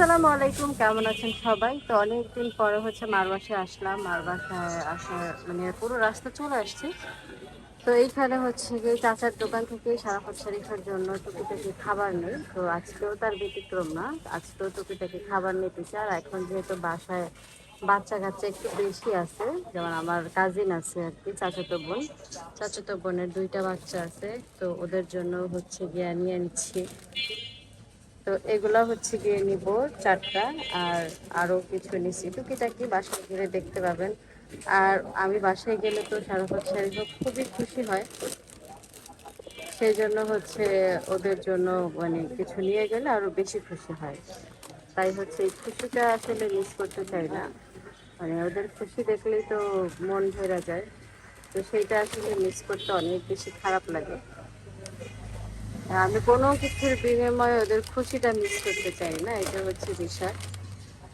আসসালামু আলাইকুম, কেমন আছেন সবাই? তো অনেকদিন পরে হচ্ছে মারবাসে আসলাম। মার বাসায় আসার মানে পুরো রাস্তা চলে আসছে। তো এইখানে হচ্ছে গিয়ে চাচার দোকান থেকে সারাফত শরীফের জন্য টুকিটাকি খাবার নেই। তো আজকেও তার ব্যতিক্রম না। আজকেও টুকিটাকি খাবার নিতেছে। আর এখন যেহেতু বাসায় বাচ্চা কাচ্চা একটু বেশি আছে, যেমন আমার কাজিন আছে আর কি, চাচাতো বোন। চাচাতো বোনের দুইটা বাচ্চা আছে। তো ওদের জন্য হচ্ছে গিয়ে নিয়ে নিচ্ছি। তো এগুলা হচ্ছে গিয়ে নিব চারটা আর আরও কিছু নিচ্ছি টুকিটাকি বাসায় গেলে দেখতে পাবেন। আর আমি বাসায় গেলে তো সারাফত শাড়ি খুবই খুশি হয়। সেই জন্য হচ্ছে ওদের জন্য মানে কিছু নিয়ে গেলে আরও বেশি খুশি হয়। তাই হচ্ছে এই খুশিটা আসলে মিস করতে চাই না। মানে ওদের খুশি দেখলেই তো মন ভেরা যায়। তো সেইটা আসলে মিস করতে অনেক বেশি খারাপ লাগে। আমি কোনো কিছুর বিনিময়ে ওদের খুশিটা মিস করতে চাই না, এটা হচ্ছে বিষয়।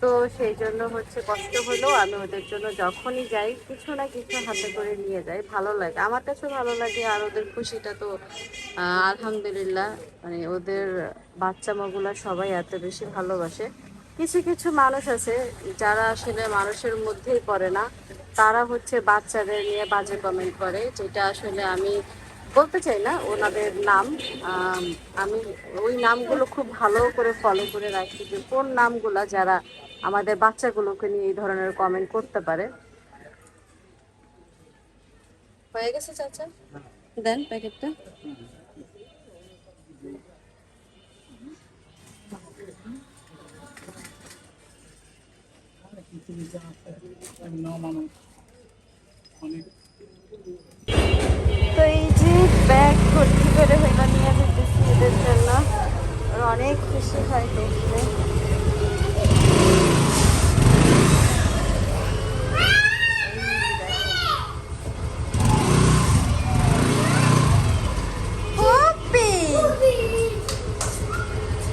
তো সেই জন্য হচ্ছে কষ্ট হলেও আমি ওদের জন্য যখনই যাই, কিছু না কিছু হাতে করে নিয়ে যাই, ভালো লাগে। আমার কাছে ভালো লাগে আর ওদের খুশিটা তো আলহামদুলিল্লাহ মানে ওদের বাচ্চা মাগুলা সবাই এত বেশি ভালোবাসে। কিছু কিছু মানুষ আছে, যারা আসলে মানুষের মধ্যেই পড়ে না, তারা হচ্ছে বাচ্চাদের নিয়ে বাজে কমেন্ট করে, যেটা আসলে আমি বলতে চাই না, ওনাদের নাম, আমি ওই নামগুলো খুব ভালো করে ফলো করে রাখি যে কোন নামগুলা যারা আমাদের বাচ্চাগুলোকে নিয়ে এই ধরনের কমেন্ট করতে পারে। হয়ে গেছে চাচা? দেন প্যাকেটটা। তো ভর্তি করে হইল নিয়ে যেতেছি এদের জন্য। অনেক খুশি হয় দেখলে পুপি!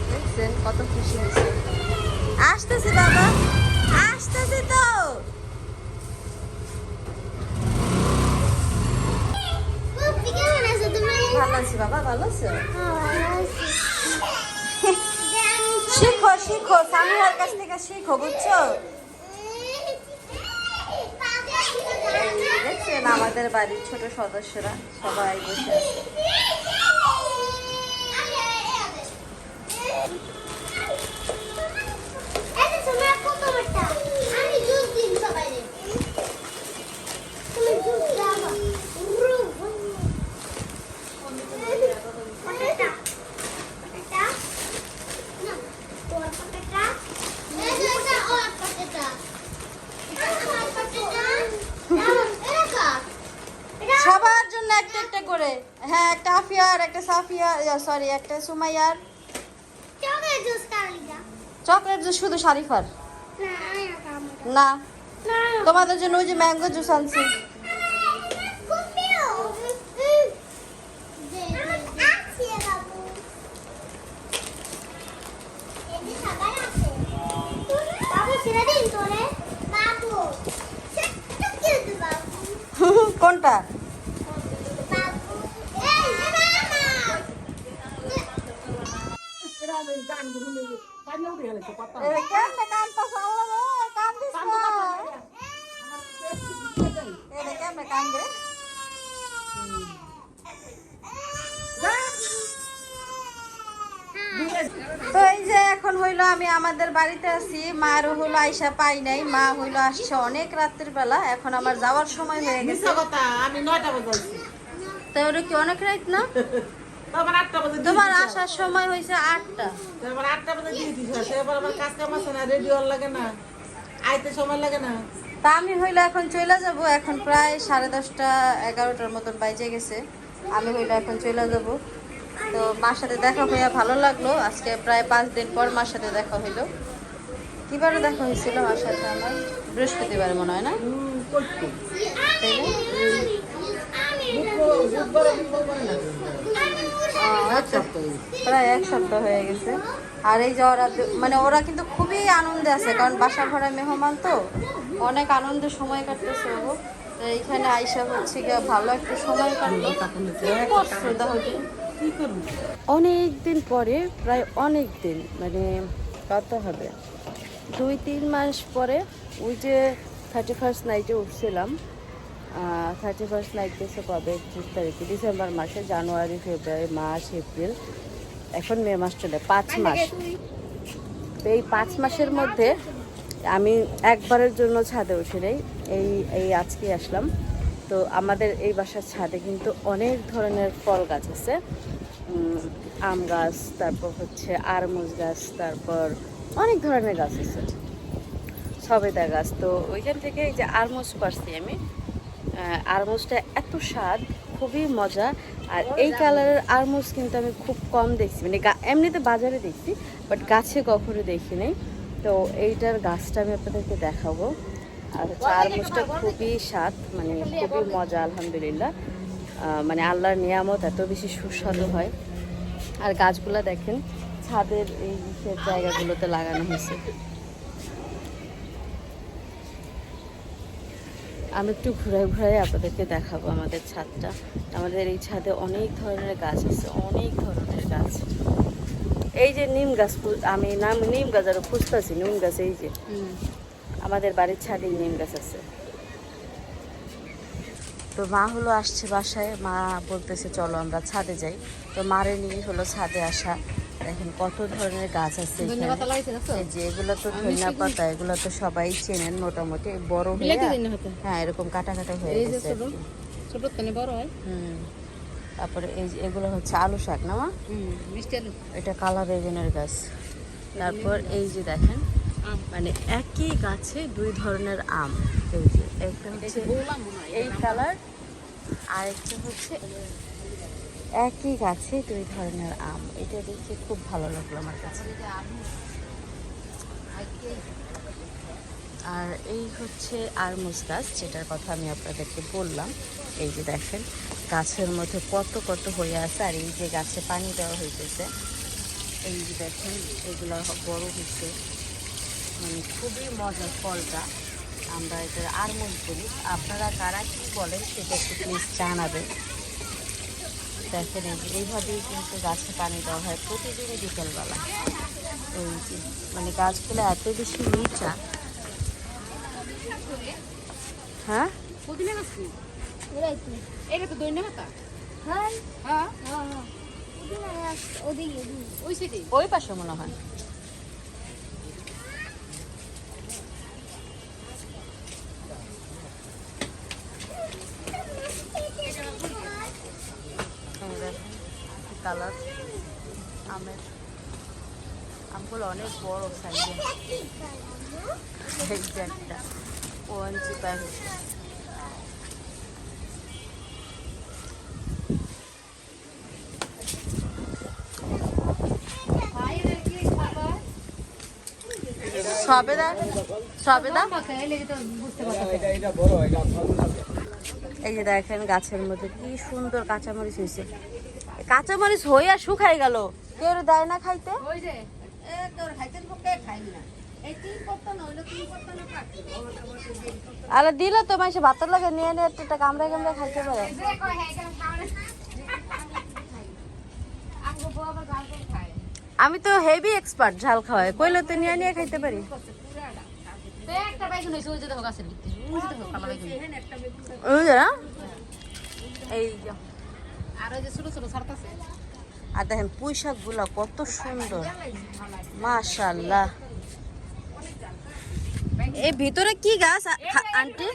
দেখছেন কত খুশি হয়েছে আসতেছি বাবা আসতেছি তো ভালো আছি বাবা ভালো আছো? শিখো শিখো সামিহার কাছ থেকে শিখো বুঝছ? দেখছেন আমাদের বাড়ির ছোট সদস্যরা সবাই বসে সবার জন্য একটা একটা করে হ্যাঁ একটা আফিয়ার একটা সাফিয়া সরি একটা সুমাইয়ার। চকলেট জুস শুধু শারিফার না তোমাদের জন্য ওই যে ম্যাঙ্গো জুস আনছি কোনটা এ, কেমনে কান্দতাছ? আল্লাহ রে, কান্দিস না। এ রে, কেমনে কান্দে? তো এখন হইল আমি আমাদের বাড়িতে আছি। মার হইল আইসা পাই নাই। মা হইল আসছে অনেক রাত্রির বেলা। এখন আমার যাওয়ার সময় হয়ে গেছে। কথা আমি নয়টা বাজাইছি তো ওটা কি অনেক রাত না? তোমার আটটা বাজে তোমার আসার সময় হয়েছে আটটা। তোমার আটটা বাজে দিয়ে দিছ। সেবার আমার কাজ কাম আছে না রেডি হওয়ার লাগে না আইতে সময় লাগে না। তা আমি হইল এখন চলে যাব। এখন প্রায় সাড়ে দশটা এগারোটার মতন বাইজে গেছে। আমি হইল এখন চলে যাব। তো মার সাথে দেখা হইয়া ভালো লাগল। আজকে প্রায় পাঁচ দিন পর মার সাথে দেখা হইল। কিবারে দেখা হয়েছিল মার সাথে আমার। বৃহস্পতিবার মনে হয় না? সপ্তাহ প্রায় এক সপ্তাহ হয়ে গেছে। আর এই যে ওরা মানে ওরা কিন্তু খুবই আনন্দে আছে, কারণ বাসা ভরা মেহমান তো। অনেক আনন্দে সময় কাটতেছে ও এইখানে আইসা হচ্ছে গিয়ে ভালো একটা সময় কাটলো। কি করছ অনেক দিন পরে, প্রায় অনেক দিন মানে কত হবে? দুই, তিন মাস পরে ওই যে থার্টি ফার্স্ট নাইটে উঠছিলাম। থার্টি ফার্স্ট নাইট গেছে কবে? একত্রিশ তারিখে, ডিসেম্বর মাসে, জানুয়ারি, ফেব্রুয়ারি, মার্চ, এপ্রিল। এখন মে মাস চলে, পাঁচ মাস। তো এই পাঁচ মাসের মধ্যে আমি একবারের জন্য ছাদে উঠে নেই। এই এই আজকে আসলাম। তো আমাদের এই বাসার ছাদে কিন্তু অনেক ধরনের ফল গাছ আছে। আম গাছ, তারপর হচ্ছে আরমুজ গাছ, তারপর অনেক ধরনের গাছ আছে। সবেদা গাছ, তো ওইখান থেকে এই যে আরমুজ পারছি আমি। আরমুজটা এত স্বাদ, খুবই মজা। আর এই কালারের আরমুজ কিন্তু আমি খুব কম দেখছি। মানে এমনিতে বাজারে দেখছি, বাট গাছে কখনো দেখি দেখিনি। তো এইটার গাছটা আমি আপনাদেরকে দেখাবো। আর হচ্ছে আরমুজটা খুবই স্বাদ মানে খুবই মজা, আলহামদুলিল্লাহ। মানে আল্লাহর নিয়ামত এত বেশি সুস্বাদু হয়। আর গাছগুলো দেখেন, ছাদের এই জায়গাগুলোতে লাগানো হয়েছে। আমি একটু ঘুরে ঘুরে আপনাদেরকে দেখাবো আমাদের ছাদটা। আমাদের এই ছাদে অনেক ধরনের গাছ আছে, অনেক ধরনের গাছ। এই যে নিম গাছ, আমি নাম নিম গাছ আরও খুঁজতেছি, নিম গাছ এই যে। আমাদের বাড়ির ছাদে নিম গাছ আছে। তো মা হলো আসছে বাসায় মা বলতেছে চলো আমরা ছাদে যাই। তো মারে নিয়ে হলো ছাদে আসা। দেখেন কত ধরনের গাছ আছে এখানে। এই যে এগুলো তো ধনিয়া পাতা এগুলো তো সবাই চেনেন মোটামুটি। বড় হয়ে হ্যাঁ এরকম কাটা কাটা হয়ে গেছে ছোট বড় হয়। হুম। তারপরে এই যে এগুলো হচ্ছে আলু শাক না মা? হুম এটা কালা বেগুনের গাছ। তারপর এই যে দেখেন মানে একই গাছে দুই ধরনের আম। এই যে একটা হচ্ছে এই কালার আর একটা হচ্ছে একই গাছে দুই ধরনের আম। এটা দেখে খুব ভালো লাগল আমার কাছে। আর এই হচ্ছে আরমুজ গাছ যেটার কথা আমি আপনাদেরকে বললাম। এই যে দেখেন গাছের মধ্যে কত কত হয়ে আছে আর এই যে গাছে পানি দেওয়া হইতেছে। এই যে দেখেন এগুলো বড় হচ্ছে মানে খুবই মজার ফলটা আমরা এটা আরমুজ বলি আপনারা কারা কি বলেন সেটা একটু প্লিজ জানাবেন। দেখেন এইভাবেই কিন্তু গাছে পানি দেওয়া হয় প্রতিদিনই বিকেলবেলা। ওই মানে গাছগুলো এত বেশি নিচা হ্যাঁ? পুদিনা গাছ কি? এটা তো দৈন্য পাতা? হ্যাঁ। হ্যাঁ? হ্যাঁ হ্যাঁ। ওই পাশে মনে হয় কালার আমের আমগুলো অনেক বড় সাইজে এই সবেদা সবেদা? এই যে দেখেন গাছের মধ্যে কি সুন্দর কাঁচামরিচ হয়েছে। কাঁচামরিচ হইয়া শুকাই গেল। কেউ দেয় না খাইতে? আরে দিল তো মাসে ভাতের লাগে নিয়ে নিয়ে একটা কামড়া কামড়া খাইতে পারে। আমি তো হেভি এক্সপার্ট ঝাল খাওয়াই কইলে তো নিয়ে নিয়ে খাইতে পারি? এই যে। আর যে ছোট ছোট ছাড়তাছে। আর দেখেন পুঁই শাকগুলা কত সুন্দর। মাশাল্লাহ এই ভিতরে কি গাছ আন্টি?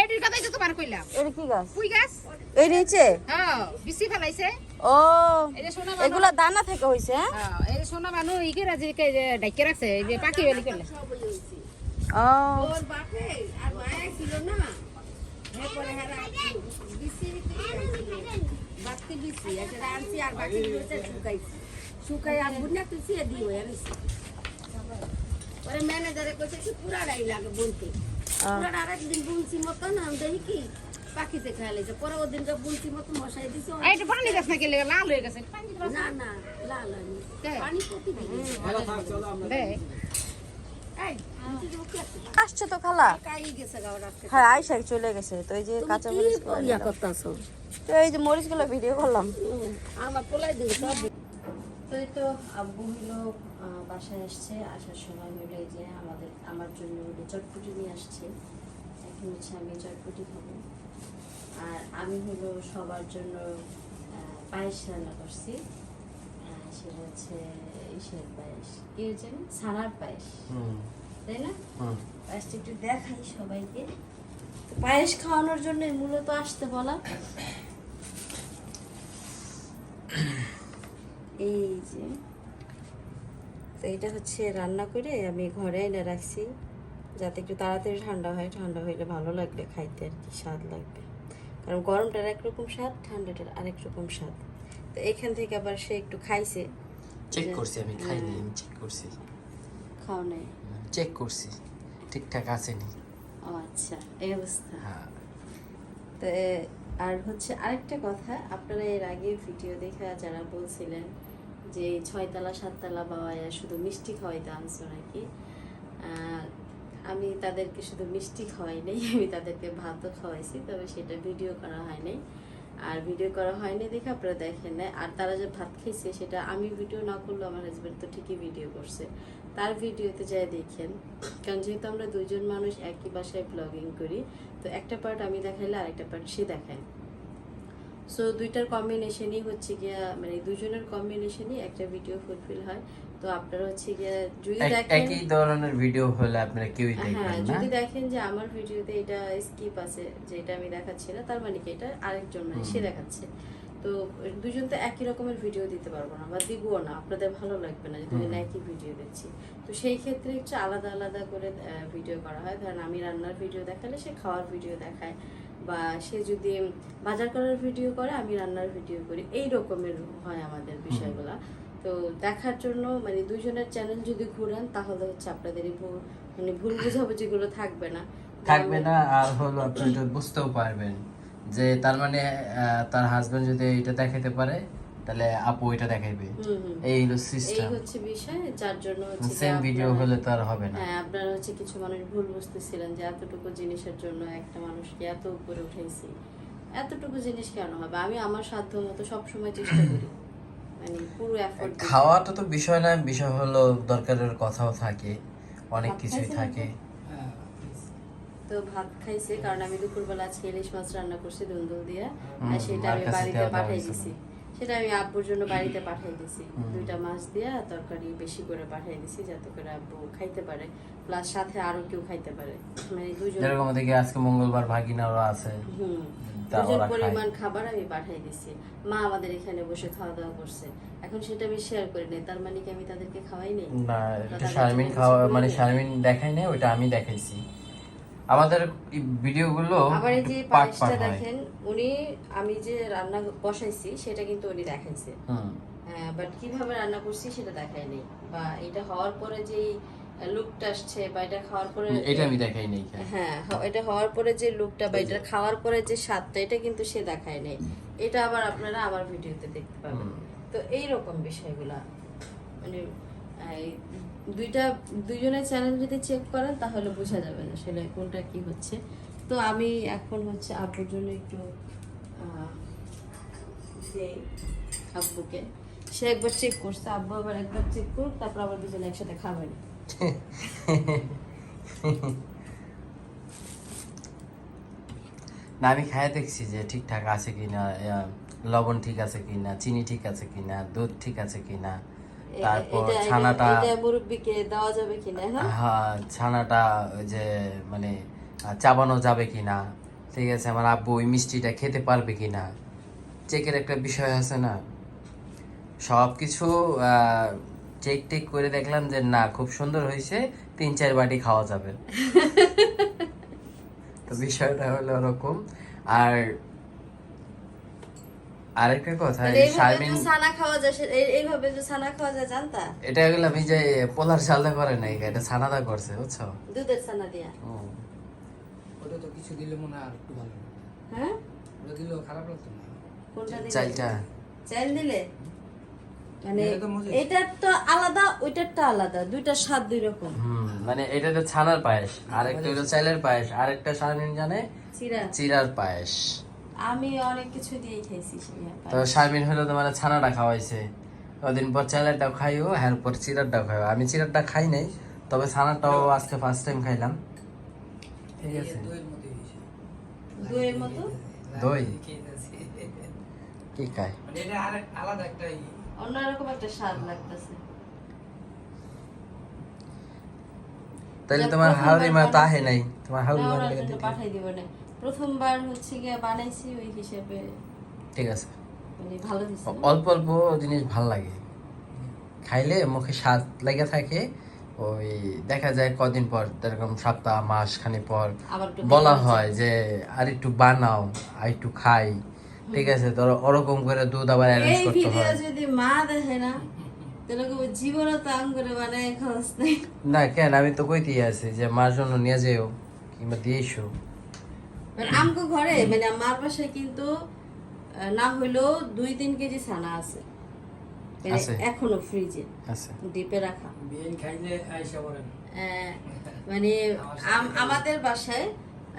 এটির কথাই তো তোমার কইলাম। এটা কি গাছ? কুই গাছ? এই নিচে? হ্যাঁ বিসি ফেলাইছে। ও সোনা এগুলা দানা থেকে হইছে হ্যাঁ? হ্যাঁ এই যে সোনা বানু ইকে যে ডাইকে রাখছে এই যে পাখি বেলি করলে। ও। ওর বাপে আর মায়া ছিল না। এরপরে হেরা বিসি বাতি বিসি এটা আনছি আর বাকি দিয়েছে শুকাইছি। শুকাই আর বুনা তুই দিও আনিছি পরে ম্যানেজারে কইছে কি পুরাটাই লাগে বলতে পুরাটা আর একদিন বুনছি মতন আমি দেখি কি পাখিতে খেয়ালেছে পরে ওদিনকে বুনছি মতো মশাই দিছে এটা পানি গাছ নাকি লেগে লাল হয়ে গেছে। না না লাল হয়নি। পানি প্রতিদিন আসছে তো খালা। হ্যাঁ আইসা চলে গেছে। তো এই যে কাঁচা মরিচ তো এই যে মরিচগুলো ভিডিও করলাম। আমার পোলাই দিবে সব তো এই তো আব্বু হলো বাসায় আসছে। আসার সময় এই যে আমাদের আমার জন্য চটপটি নিয়ে আসছে। এখন হচ্ছে আমি চটপটি খাব। আর আমি হলো সবার জন্য পায়েস রান্না করছি। সেটা হচ্ছে ইসের পায়েস। কি হচ্ছে ছানার পায়েস। তাই না? পায়েসটা একটু দেখাই সবাইকে। তো পায়েস খাওয়ানোর জন্য মূলত আসতে বলা। এই যে তো এটা হচ্ছে রান্না করে আমি ঘরে এনে রাখছি যাতে একটু তাড়াতাড়ি ঠান্ডা হয়। ঠান্ডা হইলে ভালো লাগবে খাইতে আর কি স্বাদ লাগবে। কারণ গরমটার একরকম স্বাদ ঠান্ডাটার আরেক রকম স্বাদ। এখান থেকে আবার সে একটু খাইছে। চেক করছি আমি খাইনি আমি চেক করছি। খাও নাই। চেক করছি ঠিকঠাক আছে নি? ও আচ্ছা এই অবস্থা। হ্যাঁ। তো আর হচ্ছে আরেকটা কথা আপনারা এর আগে ভিডিও দেখে যারা বলছিলেন যে ছয়তলা সাততলা বাবায়া শুধু মিষ্টি খাওয়াইতে আনছো নাকি আমি তাদেরকে শুধু মিষ্টি খাওয়াই নাই আমি তাদেরকে ভাতও খাওয়াইছি তবে সেটা ভিডিও করা হয় নাই। আর ভিডিও করা হয়নি দেখে আপনারা দেখেন নাই। আর তারা যে ভাত খেয়েছে সেটা আমি ভিডিও না করলেও আমার হাজব্যান্ড তো ঠিকই ভিডিও করছে। তার ভিডিওতে যাই দেখেন, কারণ যেহেতু আমরা দুজন মানুষ একই বাসায় ব্লগিং করি, তো একটা পার্ট আমি দেখাইলে আরেকটা পার্ট সে দেখায়। সো দুইটার কম্বিনেশনই হচ্ছে গিয়া মানে দুজনের কম্বিনেশনই একটা ভিডিও ফুলফিল হয়। তো আপনারা হচ্ছে গিয়া যদি দেখেন একই ধরনের ভিডিও হলে আপনারা কেউই হ্যাঁ দেখবেন না। যদি দেখেন যে আমার ভিডিওতে এটা স্কিপ আছে যেটা আমি দেখাচ্ছি না তার মানে কি এটা আরেকজন মানে সে দেখাচ্ছে। তো দুজন তো একই রকমের ভিডিও দিতে পারব না বা দিবও না আপনাদের ভালো লাগবে না যে দুজন একই ভিডিও দিচ্ছি। তো সেই ক্ষেত্রে একটু আলাদা আলাদা করে ভিডিও করা হয়। ধরেন আমি রান্নার ভিডিও দেখালে সে খাওয়ার ভিডিও দেখায়। বা সে যদি বাজার করার ভিডিও করে আমি রান্নার ভিডিও করি। এই রকমের হয় আমাদের বিষয়গুলো। তো দেখার জন্য মানে দুজনের চ্যানেল যদি ঘুরান তাহলে হচ্ছে আপনাদের মানে ভুল বুঝাবুঝিগুলো থাকবে না। থাকবে না আর হলো আপনি বুঝতেও পারবেন যে তার মানে তার হাজবেন্ড যদি এটা দেখাতে পারে তাহলে আপু এটা দেখাইবে। এই হলো সিস্টেম এই হচ্ছে বিষয় যার জন্য হচ্ছে সেম ভিডিও হলে তো আর হবে না। হ্যাঁ আপনারা হচ্ছে কিছু মানুষ ভুল বুঝতেছিলেন যে এতটুকু জিনিসের জন্য একটা মানুষকে এত উপরে উঠাইছি এতটুকু জিনিস কেন হবে? আমি আমার সাধ্য মতো সবসময় চেষ্টা করি। মানে পুরো এফোর্ট খাওয়াটা তো বিষয় না বিষয় হলো দরকারের কথাও থাকে অনেক কিছুই থাকে। তো ভাত খাইছে কারণ আমি দুপুরবেলা আজকে ইলিশ মাছ রান্না করছি দুন্দুল দিয়ে। আর সেটা আমি বাড়িতে পাঠাই দিছি। সেটা আমি আব্বুর জন্য বাড়িতে পাঠাই দিছি। দুইটা মাছ দিয়ে তরকারি বেশি করে পাঠাই দিছি যাতে করে আব্বু খাইতে পারে। প্লাস সাথে আরও কেউ খাইতে পারে। মানে দুজন যেরকম দেখি আজকে মঙ্গলবার ভাগিনারও আছে হুম। দুজন। পরিমাণ খাবার আমি দিছি। মা আমাদের এখানে বসে খাওয়া দাওয়া করছে। এখন সেটা আমি শেয়ার করি নাই। তার মানে কি আমি তাদেরকে খাওয়াই নেই? না শারমিন খাওয়া মানে শারমিন দেখাই নাই ওইটা আমি দেখাইছি। আমাদের ভিডিওগুলো আবার এই যে পায়েসটা দেখেন উনি আমি যে রান্না বসাইছি সেটা কিন্তু উনি দেখাইছে। বাট কীভাবে রান্না করছি সেটা দেখায়নি বা এটা হওয়ার পরে যে লুকটা আসছে বা এটা খাওয়ার পরে এটা আমি দেখাই নাই হ্যাঁ এটা হওয়ার পরে যে লুকটা বা এটা খাওয়ার পরে যে স্বাদটা এটা কিন্তু সে দেখায় নেই। এটা আবার আপনারা আমার ভিডিওতে দেখতে পাবেন। তো এই রকম বিষয়গুলা। মানে দুইটা, দুইজনের চ্যানেল যদি চেক করেন, তাহলে বোঝা যাবে না আসলে কোনটা কি হচ্ছে। তো আমি এখন হচ্ছে আব্বুর জন্য একটু আব্বুকে, সে একবার চেক করছে, আব্বু আবার একবার চেক করুক, তারপর আবার দুজনে একসাথে খাবেন। না, আমি খায় দেখছি যে ঠিকঠাক আছে কিনা লবণ ঠিক আছে কিনা, চিনি ঠিক আছে কিনা, দুধ ঠিক আছে কিনা। তারপর ছানাটা মুরব্বিকে দেওয়া যাবে কিনা হ্যাঁ? হ্যাঁ ছানাটা ওই যে মানে চাবানো যাবে কিনা ঠিক আছে আমার আব্বু ওই মিষ্টিটা খেতে পারবে কিনা চেকের একটা বিষয় আছে না? সব কিছু চেক টেক করে দেখলাম যে না খুব সুন্দর হয়েছে তিন চার বাটি খাওয়া যাবে। তো বিষয়টা হলো ওরকম। আর আরেকটা কথা মানে এই শারমিন ছানা খাওয়া যায় এইভাবে যে ছানা খাওয়া যায় জানতা? এটা এগুলো আমি যে পোলার চালদা করে নাই এটা ছানাদা করছে বুঝছ? দুধের ছানা দিয়া। ও। ওটা তো কিছু দিলে মনে আর একটু ভালো হ্যাঁ। ওটা দিলেও খারাপ লাগতো না। কোনটা দিলে? চালটা। চাল দিলে? মানে এটা তো মজাই। এটার তো আলাদা দুইটা স্বাদ দুই রকম। মানে এটা তো ছানার পায়েস আরেকটা হলো চাইলের পায়েস আরেকটা শারমিন জানে চিরা। চিরার পায়েস। আমি অনেক কিছু দিয়েই খাইছি তো শারমিন হলো তোমার ছানাটা খাওয়াইছে। কদিন পর চালেরটাও খাইও হ্যাঁ পর চিরারটাও খাইও। আমি চিরারটা খাই নাই তবে ছানাটাও আজকে ফার্স্ট টাইম খাইলাম। ঠিক আছে। দইয়ের মতো? দই? কি খায়? মানে এটা আলাদা একটা অন্যরকম একটা স্বাদ লাগতেছে। তাহলে তোমার হাউরি মা তো আহে নাই তোমার হাউরি মা পাঠাই দিব না। প্রথমবার হচ্ছে গিয়ে বানাইছি ওই হিসেবে। ঠিক আছে। মানে ভালো অল্প অল্প জিনিস ভালো লাগে। খাইলে মুখে স্বাদ লেগে থাকে ওই দেখা যায় কদিন পর এরকম সপ্তাহ মাস খানি পর বলা হয় যে আর একটু বানাও আর একটু খাই। ঠিক আছে ধরো ওরকম করে দুধ আবার অ্যারেঞ্জ করতে হয়। যদি মা দেখে না তাহলে তো আম করে বানায় খাওয়াস না কেন? আমি তো কইতেই আছি যে মার জন্য নিয়ে যেও কিংবা দিয়ে এসো মানে আমগো ঘরে মানে আমার বাসায় কিন্তু না হইলেও দুই তিন কেজি ছানা আছে। মানে এখনও ফ্রিজে। ডিপে রাখা। মানে আম- আমাদের বাসায়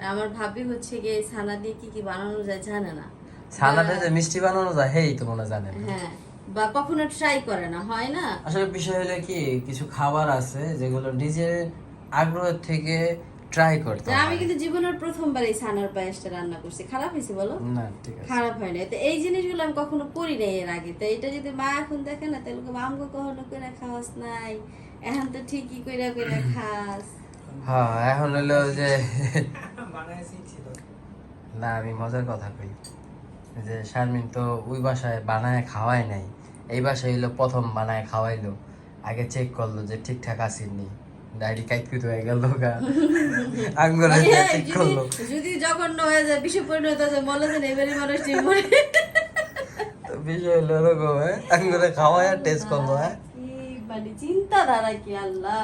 আমার ভাবি হচ্ছে গিয়ে ছানা দিয়ে কি কি বানানো যায় জানে না। ছানাটা যে মিষ্টি বানানো যায় হেই তো মনে হ্যাঁ। বা কখনো ট্রাই করে না হয় না? আসলে বিষয় হলো কি কিছু খাবার আছে যেগুলো নিজের আগ্রহ থেকে ট্রাই করতে আমি কিন্তু জীবনের প্রথমবার এই ছানার পায়েসটা রান্না করছি। খারাপ হয়েছে বলো? না ঠিক আছে। খারাপ হয় না তো এই জিনিসগুলো আমি কখনো করি নাই এর আগে। তো এটা যদি মা এখন দেখে না তাহলে কবে, আমগো কখনো করে খাওয়াস নাই। এখন তো ঠিকই কইরা কইরা খাস। হ্যাঁ এখন হলো যে না আমি মজার কথা কই। যে শারমিন তো ওই বাসায় বানায় খাওয়াই নাই। এই বাসায় হইল প্রথম বানায় খাওয়াইলো। আগে চেক করল যে ঠিকঠাক আসেনি ডায়েরি কাইকুত হয়ে গেল গা। আঙ্গুরে মানে চেক করল। যদি জঘন্য হয়ে যায় বিষে পরিণত হয়ে যায় বলে যে এবারে মানুষ ঠিক মরে তো বিষয় হলো এরকম হ্যাঁ? আঙ্গুরে খাওয়াই আর টেস্ট করল হ্যাঁ? মানে চিন্তাধারা কি আল্লাহ?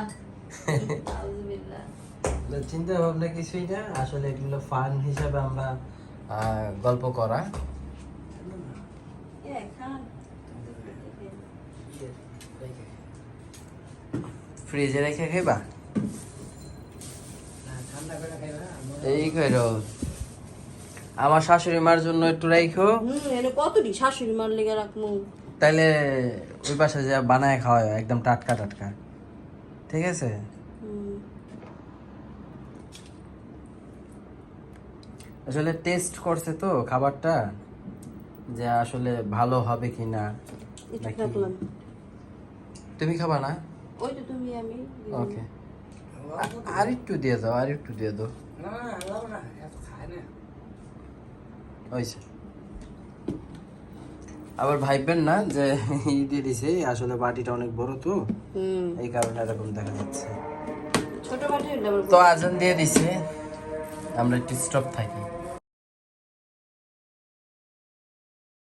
চিন্তা ভাবনা কিছুই না। আসলে এগুলো ফান হিসাবে আমরা গল্প করা এ, খান। ইয়ে, রেখে। ফ্রিজে রেখে খাইবা? এই আমার শাশুড়ি মার জন্য একটু রাইখো। কতটি শাশুড়ি মার লেগে রাখমু? তাইলে ওই পাশে যে বানায় খাওয়ায় একদম টাটকা টাটকা। ঠিক আছে? আসলে টেস্ট করছে তো খাবারটা যে আসলে ভালো হবে কি না তুমি খাবা না? ওই তো তুমি আমি ওকে। আর একটু দিয়ে দাও আর একটু দিয়ে দাও। না না এত খায় না। হয়েছে আবার ভাইবেন না যে ই দিয়ে দিছে আসলে বাটিটা অনেক বড় তো। এই কারণে এরকম দেখা যাচ্ছে। ছোট বাটি তো আজান দিয়ে দিছে। আমরা একটু স্টপ থাকি।